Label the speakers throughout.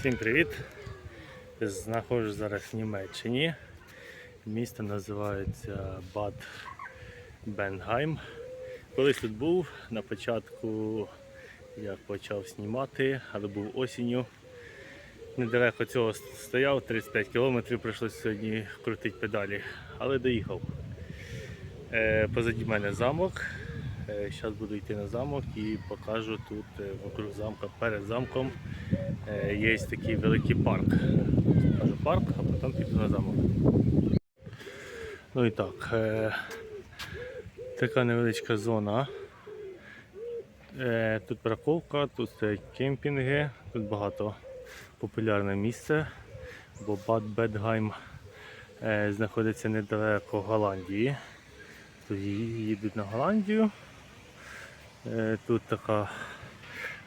Speaker 1: Всім привіт! Знаходжусь зараз в Німеччині. Місто називається Бад Бенгайм. Колись тут був, на початку я почав знімати, але був осінню. Недалеко цього стояв, 35 кілометрів прийшлося сьогодні крутити педалі, але доїхав. Е, позаді мене замок. Зараз буду йти на замок і покажу тут е, вокруг замка, перед замком е, є такий великий парк. Покажу парк, а потім піду на замок. Ну і так, е, така невеличка зона. Е, Тут парковка, тут стоять кемпінги, тут багато популярне місце, бо Бад Бедгайм е, знаходиться недалеко Голландії. Тут їдуть на Голландію. Е, Тут така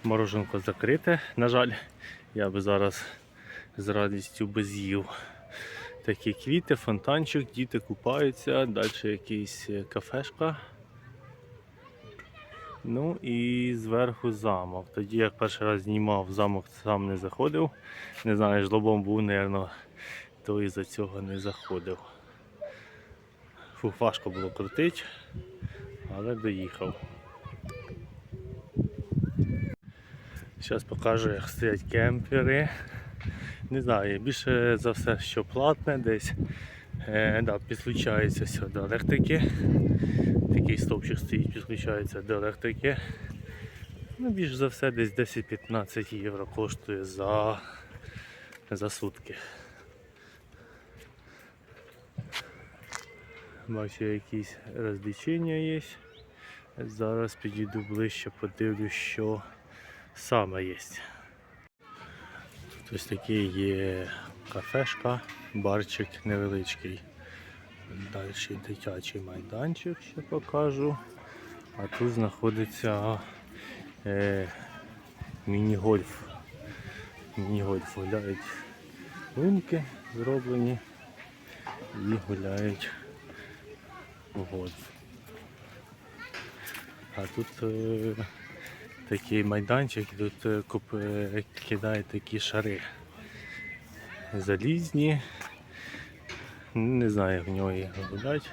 Speaker 1: мороженко закрите. На жаль, я би зараз з радістю би з'їв такі квіти, фонтанчик, діти купаються, далі якийсь е, кафешка. Ну і зверху замок. Тоді як перший раз знімав, замок сам не заходив. Не знаю, жлобом був, мабуть, то і за цього не заходив. Фух, важко було крутити, але доїхав. Зараз покажу, як стоять кемпери. Не знаю, більше за все, що платне десь. Е, да, підключається все до електрики. Такий стовпчик стоїть, підключається до електрики. Ну, більш за все десь 10-15 євро коштує за, за сутки. Бачу, якісь розлічення є. Зараз підійду ближче, подивлюсь, що саме є. Ось такий є кафешка, барчик невеличкий. Далі дитячий майданчик ще покажу. А тут знаходиться е, міні-гольф. Міні-гольф гуляють лунки зроблені і гуляють в гольф. А тут е, такий майданчик, тут е, куп- е, кидають такі шари залізні. Не знаю, як в нього їх гулять,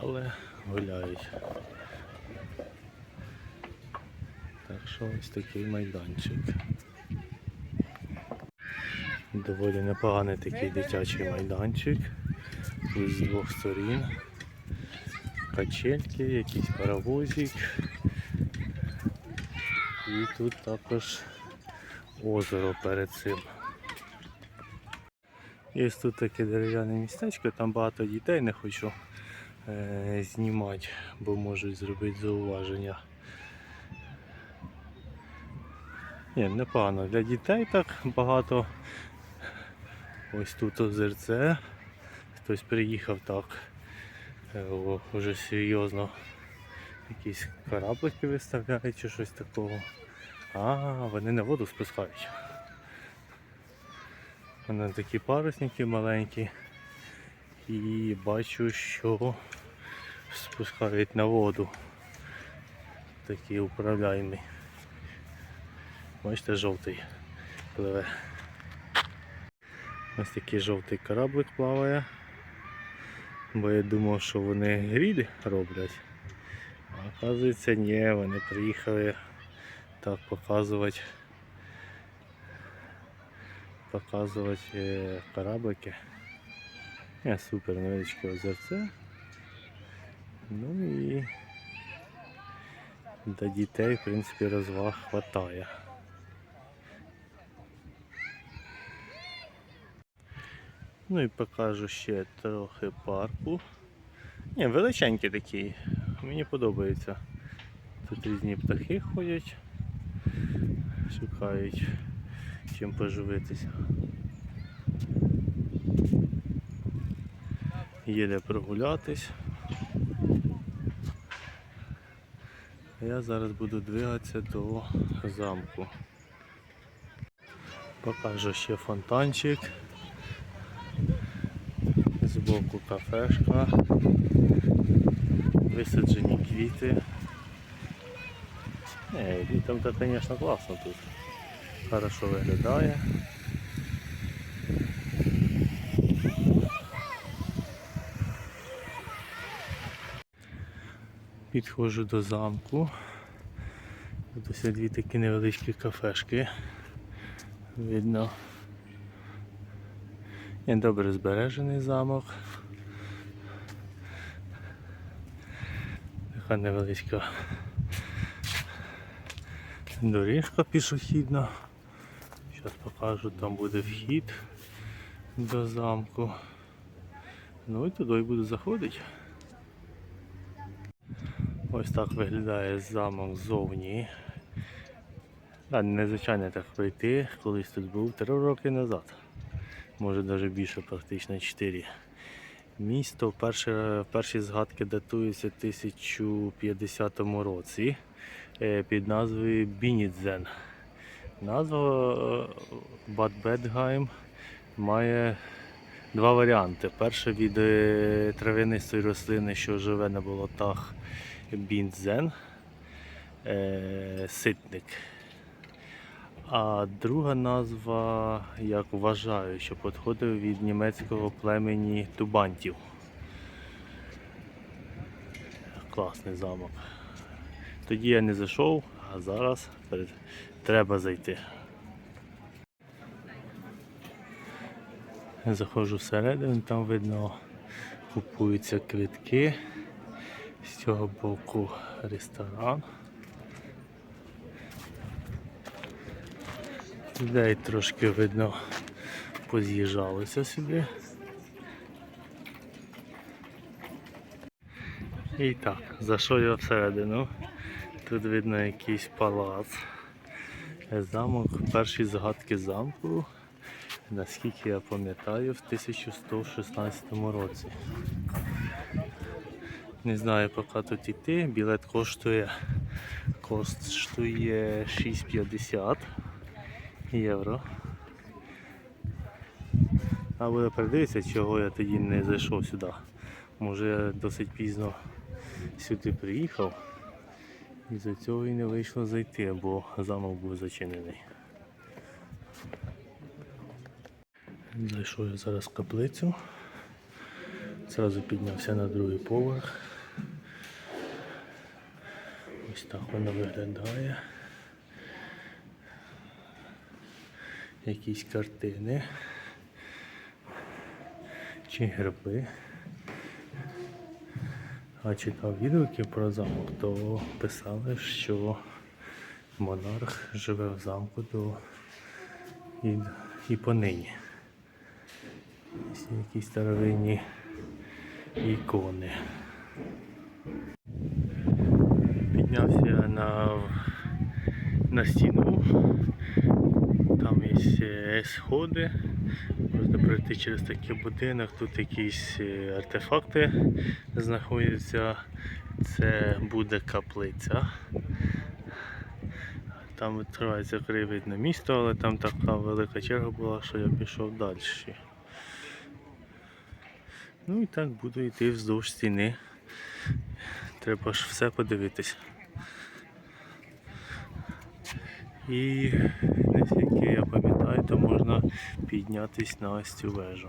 Speaker 1: але гуляють. Так що ось такий майданчик. Доволі непоганий такий дитячий майданчик. З двох сторін. Качельки, якийсь паровозик. І тут також озеро перед цим. Є тут таке дерев'яне містечко, там багато дітей не хочу е, знімати, бо можуть зробити зауваження. Ні, непогано. Для дітей так багато. Ось тут озерце. Хтось приїхав так. е, о, Вже серйозно. Якісь кораблики виставляють чи щось такого. А, вони на воду спускають. Вони такі парусники маленькі. І бачу, що спускають на воду. Такі управляємі. Бачите, жовтий пливе. Ось такий жовтий кораблик плаває. Бо я думав, що вони гріль роблять. Оказується, ні, вони приїхали так показувати показувати е, кораблики. Е, супер невеличке озерце. Ну і для дітей, в принципі, розваг хватає. Ну і покажу ще трохи парку. Ні, величенький такий. Мені подобається. Тут різні птахи ходять, шукають чим поживитися. Є де прогулятись. Я зараз буду двигатися до замку. Покажу ще фонтанчик. Збоку кафешка. Висаджені квіти. Не, літом то, звісно, класно тут. Хорошо виглядає. Підходжу до замку. Тут ось дві такі невеличкі кафешки. Видно. Є добре збережений замок. Така невеличка доріжка пішохідна. Зараз покажу, там буде вхід до замку. Ну і туди буду заходити. Ось так виглядає замок ззовні. Незвичайно так пройти, колись тут був три роки назад. Може навіть більше, практично 4. Місто перші, перші згадки датуються в 1050 році е, під назвою Бінідзен. Назва е, Бад Бедгайм має два варіанти. Перше від е, травянистої рослини, що живе на болотах бінзен, е, ситник. А друга назва, як вважаю, що підходив від німецького племені тубантів. Класний замок. Тоді я не зайшов, а зараз треба зайти. Заходжу всередину, там видно купуються квитки. З цього боку ресторан. Людей трошки видно поз'їжджалося сюди. І так, зайшов я всередину. Тут видно якийсь палац. Замок, перші згадки замку, наскільки я пам'ятаю, в 1116 році. Не знаю, поки тут йти. Білет коштує коштує 6,50 євро. А буде передивитися, чого я тоді не зайшов сюди. Може я досить пізно сюди приїхав. І за цього і не вийшло зайти, бо замок був зачинений. Зайшов я зараз в каплицю. Зразу піднявся на другий поверх. Ось так воно виглядає. Якісь картини чи герби. А читав відгуки про замок, то писали, що монарх живе в замку до і, і понині. Якісь старовинні ікони. Піднявся на, на стіну. Є е, сходи. Можна пройти через такий будинок. Тут якісь е, артефакти знаходяться. Це буде каплиця. Там відкривається на місто, але там така велика черга була, що я пішов далі. Ну і так буду йти вздовж стіни. Треба ж все подивитись. І наскільки я пам'ятаю, то можна піднятись на ось цю вежу.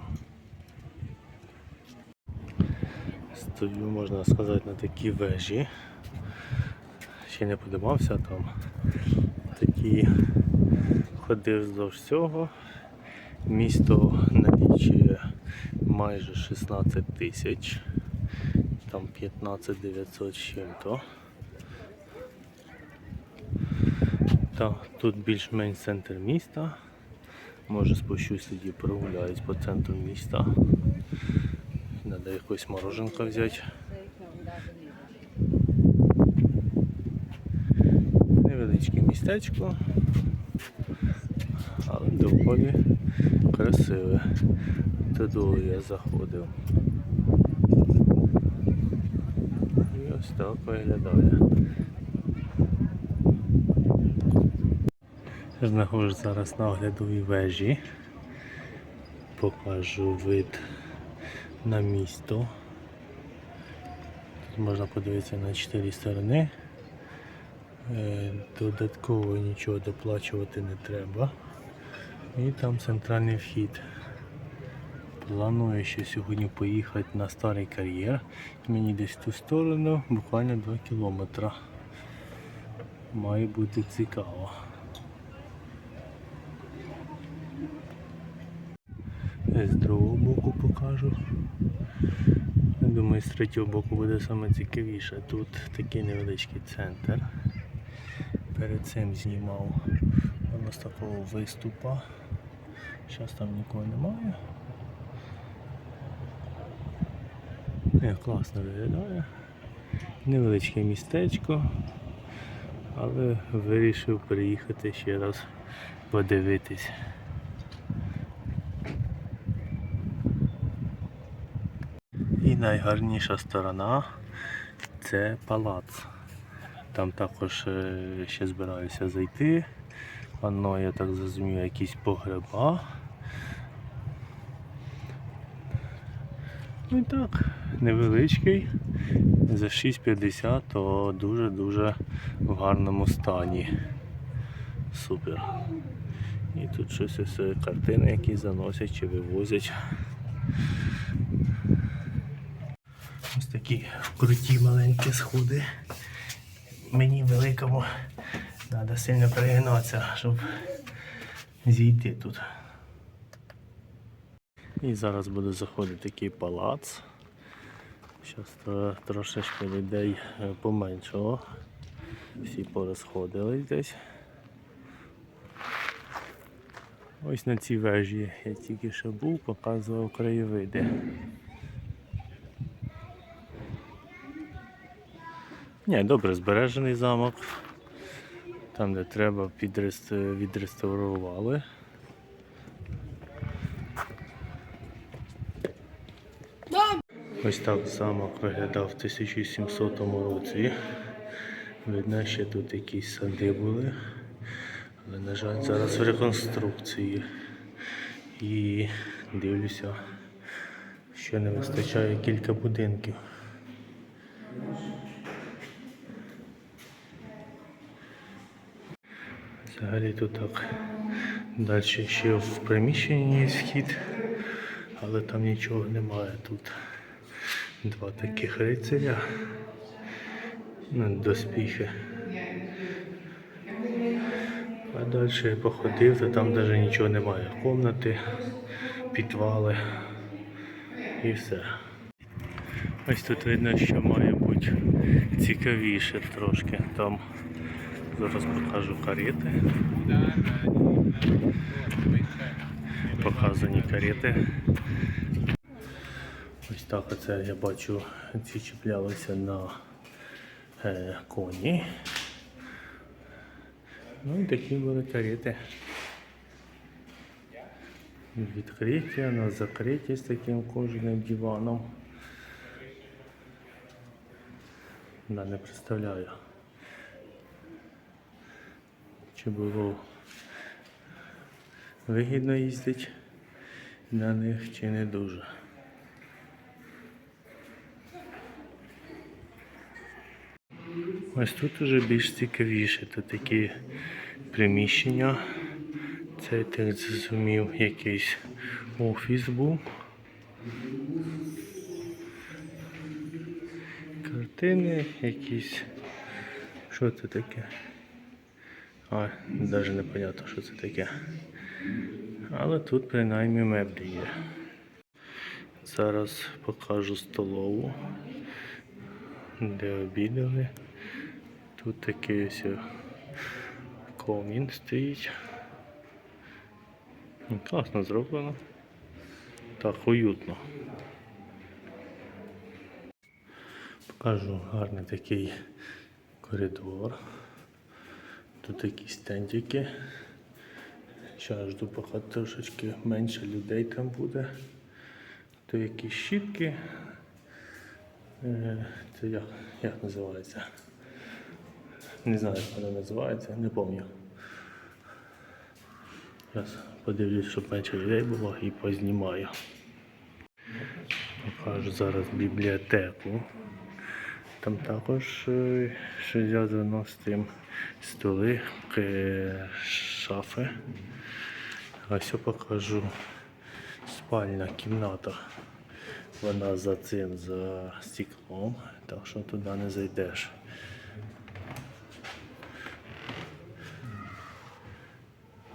Speaker 1: Стою, можна сказати, на такій вежі. Ще не подимався там. Такі ходив вздовж цього. Місто налічує майже 16 тисяч, там 15 900 з чим-то. Та, тут більш-менш центр міста. Може спущусь тоді прогуляюсь по центру міста. Треба якось мороженка взяти. Невеличке містечко, але доволі красиве. Туди я заходив. І ось так виглядає. Знаходжусь зараз на оглядовій вежі. Покажу вид на місто. Тут можна подивитися на чотири сторони. Е, Додатково нічого доплачувати не треба. І там центральний вхід. Планую ще сьогодні поїхати на старий кар'єр. Мені десь в ту сторону, буквально 2 кілометри. Має бути цікаво. З другого боку покажу. Я Думаю, з третього боку буде саме цікавіше. Тут такий невеличкий центр. Перед цим знімав воно з такого виступа. Зараз там нікого немає. Не, класно виглядає. Невеличке містечко, але вирішив приїхати ще раз подивитись. Найгарніша сторона це палац. Там також е, ще збираюся зайти. Воно, я так зрозумів, якісь погреба. Ну і так, невеличкий. За 6,50 то дуже-дуже в гарному стані. Супер. І тут щось ось е, картини, які заносять чи вивозять. Такі круті маленькі сходи. Мені великому треба сильно перегинатися, щоб зійти тут. І зараз буде заходити такий палац. Зараз трошечки людей е, поменшало. Всі порозходились десь. Ось на цій вежі я тільки що був, показував краєвиди. Ні, добре збережений замок. Там, де треба, відреставрували. Ось так замок виглядав в 1700 році. Видно, ще тут якісь сади були. Але, на жаль, зараз в реконструкції. І дивлюся, що не вистачає кілька будинків. Взагалі тут так далі ще в приміщенні є вхід, але там нічого немає. Тут два таких рицаря. Доспіхи. А далі я походив, то там навіть нічого немає. Комнати, підвали і все. Ось тут видно, що має бути цікавіше трошки. Там зараз покажу карети. Показані карети. Ось так оце я бачу, ці чіплялися на е, коні. Ну і такі були карети. Відкриті, на закриті з таким кожним диваном. Да, не представляю. Чи було вигідно їздити на них чи не дуже. Ось тут уже більш цікавіше. Тут такі приміщення. Це так зрозумів якийсь офіс був. Картини якісь. Що це таке? А, навіть не понятно, що це таке. Але тут принаймні меблі є. Зараз покажу столову, де обідали. Тут такий ось комін стоїть. Ну, Класно зроблено. Так, уютно. Покажу гарний такий коридор. Тут такі стендики. Зараз жду, поки трошечки менше людей там буде. То якісь щітки. Е, Це як, як називається? Не знаю, як вона називається, не пам'ятаю. Зараз подивлюсь, щоб менше людей було і познімаю. Покажу зараз бібліотеку. Там також що зв'язано з тим столи, шафи. Ось я покажу спальна кімната. Вона за цим, за стеклом, так що туди не зайдеш.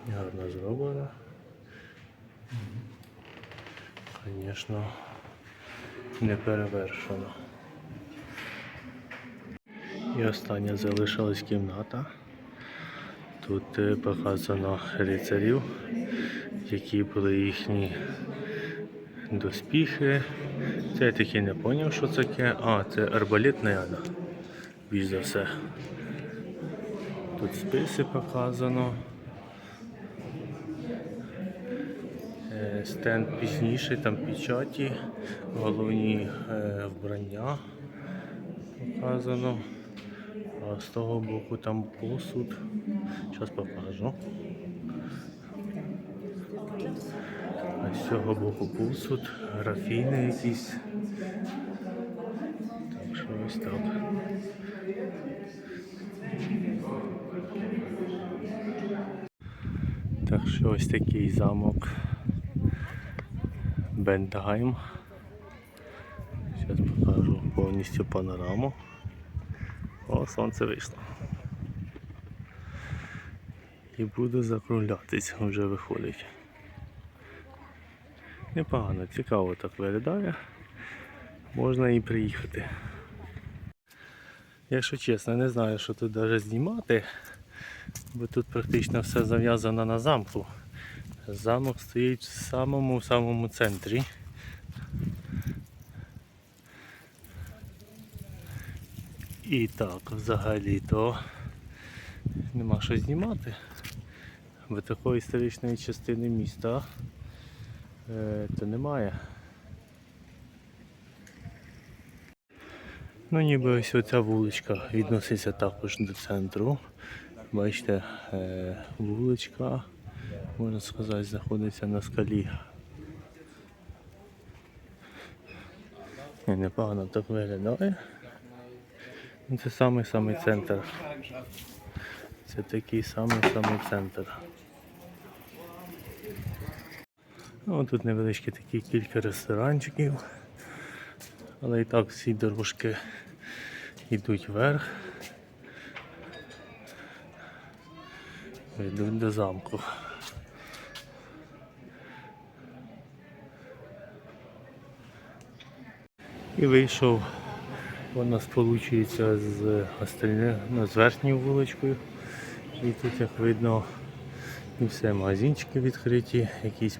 Speaker 1: Гарно зроблено. Звісно, не перевершено. І остання залишилась кімната. Тут е, показано рицарів, які були їхні доспіхи. Це я таки не зрозумів, що це таке. А, це арбалет, наверное, більш за все. Тут списи показано. Е, Стенд пізніше, там печаті, головні е, вбрання показано. З того боку там посуд. Зараз покажу. А з цього боку посуд, графіни якісь. Так що ось так. Так що ось такий замок Бендгайм. Зараз покажу повністю панораму. О, сонце вийшло. І буду закруглятись, вже виходить. Непогано, цікаво так виглядає. Можна і приїхати. Якщо чесно, не знаю, що тут навіть знімати, бо тут практично все зав'язано на замку. Замок стоїть в самому самому центрі. І так, взагалі-то нема що знімати. Бо такої історичної частини міста е, то немає. Ну ніби ось оця вуличка відноситься також до центру. Бачите, е, вуличка, можна сказати, знаходиться на скалі. Непогано так виглядає. Це самий самий центр. Це такий самий самий центр. Ну, тут невеличкі такі кілька ресторанчиків. Але і так всі дорожки йдуть вверх. Йдуть до замку. І вийшов вона сполучується з остальним, ну, з верхньою вуличкою. І тут, як видно, і все, магазинчики відкриті, якісь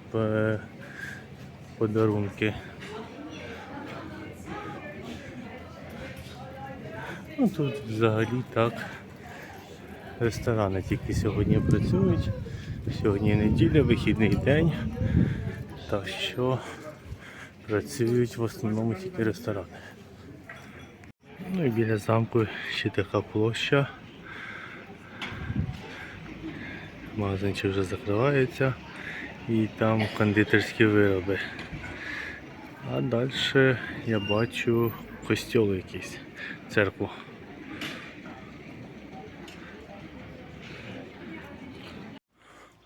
Speaker 1: подарунки. Ну тут взагалі так. Ресторани тільки сьогодні працюють. Сьогодні неділя, вихідний день. Так що працюють в основному тільки ресторани. Ну і біля замку ще така площа. Магазинчик вже закривається і там кондитерські вироби. А далі я бачу костьол якийсь, церкву.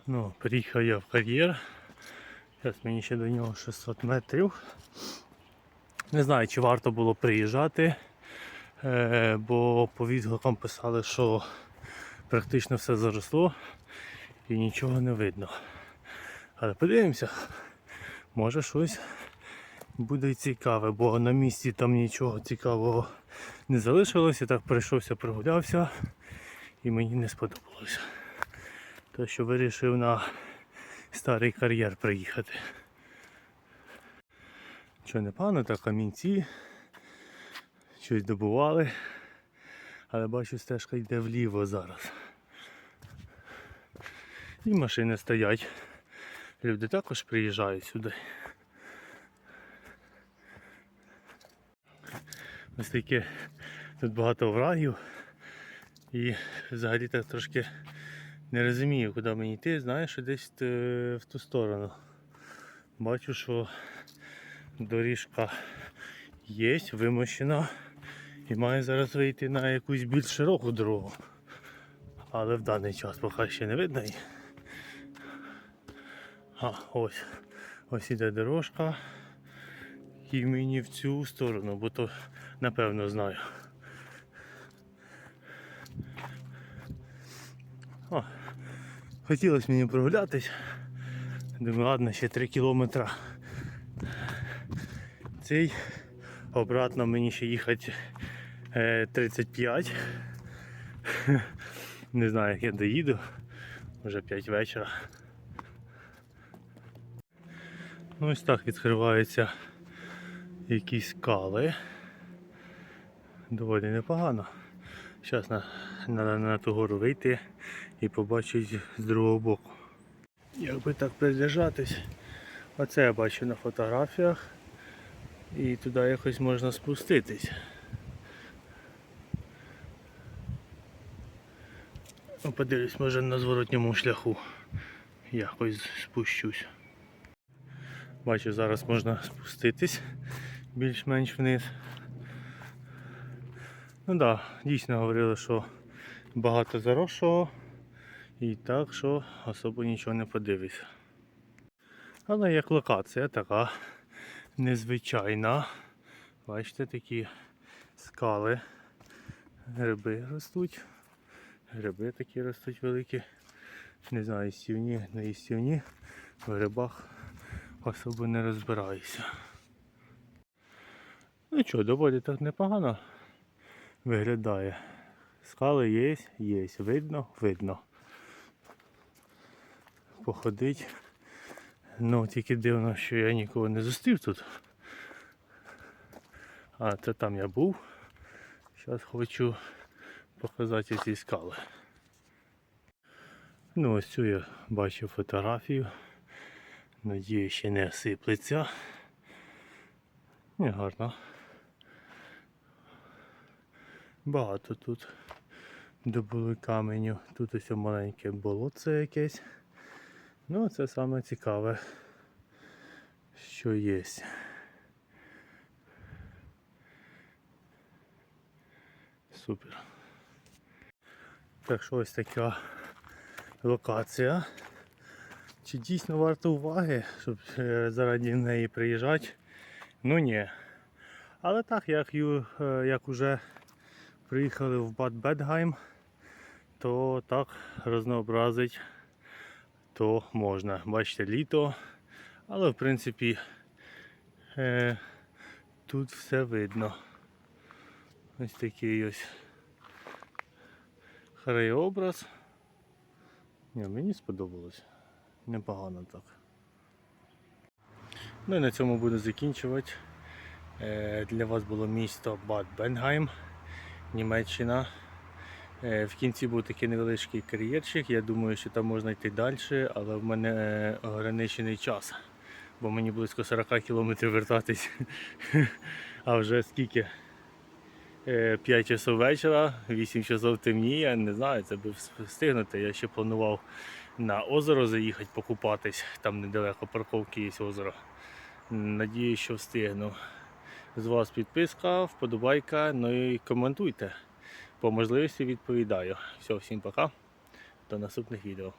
Speaker 1: Ну, приїхав я в кар'єр. Зараз мені ще до нього 600 метрів. Не знаю, чи варто було приїжджати, бо по відгукам писали, що практично все заросло і нічого не видно. Але подивимося, може щось буде цікаве, бо на місці там нічого цікавого не залишилося. Так прийшовся, прогулявся і мені не сподобалося. То що вирішив на старий кар'єр приїхати. Що непогано, так камінці. Щось добували. Але бачу, стежка йде вліво зараз. І машини стоять. Люди також приїжджають сюди. Ось таке тут багато врагів. І взагалі так трошки не розумію, куди мені йти. Знаєш, що десь е, в ту сторону. Бачу, що доріжка є, вимощена. І має зараз вийти на якусь більш широку дорогу. Але в даний час поки ще не видно її. А, ось. Ось іде дорожка. І мені в цю сторону, бо то напевно знаю. О, хотілося мені прогулятись. Думаю, ладно, ще 3 кілометри. Цей обратно мені ще їхати 35. Не знаю, як я доїду. Вже 5 вечора. Ну, ось так відкриваються якісь скали. Доволі непогано. Зараз на, на, на ту гору вийти і побачити з другого боку. Якби так придержатись, оце я бачу на фотографіях. І туди якось можна спуститись. Ну, Подивлюсь, може на зворотньому шляху якось спущусь. Бачу, зараз можна спуститись більш-менш вниз. Ну так, да, дійсно говорили, що багато заросшого і так, що особо нічого не подивишся. Але як локація така незвичайна. Бачите, такі скали, гриби ростуть. Гриби такі ростуть великі. Не знаю, стівні, не стівні. В грибах особо не розбираюся. Ну що, доволі так непогано виглядає. Скали є, є. Видно, видно. Походить. Ну, тільки дивно, що я нікого не зустрів тут. А це там я був. Зараз хочу показати ці скали. Ну, ось цю я бачив фотографію. Надію, ще не сиплеться. Не гарно. Багато тут добули каменю. Тут ось маленьке болотце якесь. Ну, це саме цікаве, що є. Супер. Так що ось така локація. Чи дійсно варто уваги, щоб е, заради неї приїжджати? Ну ні. Але так, як, е, як уже приїхали в Бад Бедгайм, то так рознообразить то можна. Бачите, літо, але в принципі е, тут все видно. Ось такий ось краєобраз. Ні, мені сподобалось. Непогано так. Ну і на цьому буду закінчувати. Е, Для вас було місто Бад Бенгайм, Німеччина. Е, В кінці був такий невеличкий кар'єрчик. Я думаю, що там можна йти далі, але в мене е, ограничений час. Бо мені близько 40 кілометрів вертатись. А вже скільки? 5 часов вечора, 8 часов темніє, не знаю, це би встигнути. Я ще планував на озеро заїхати покупатись, там недалеко парковки є озеро. Надіюсь, що встигну. З вас підписка, вподобайка, ну і коментуйте. По можливості відповідаю. Все, всім пока. До наступних відео.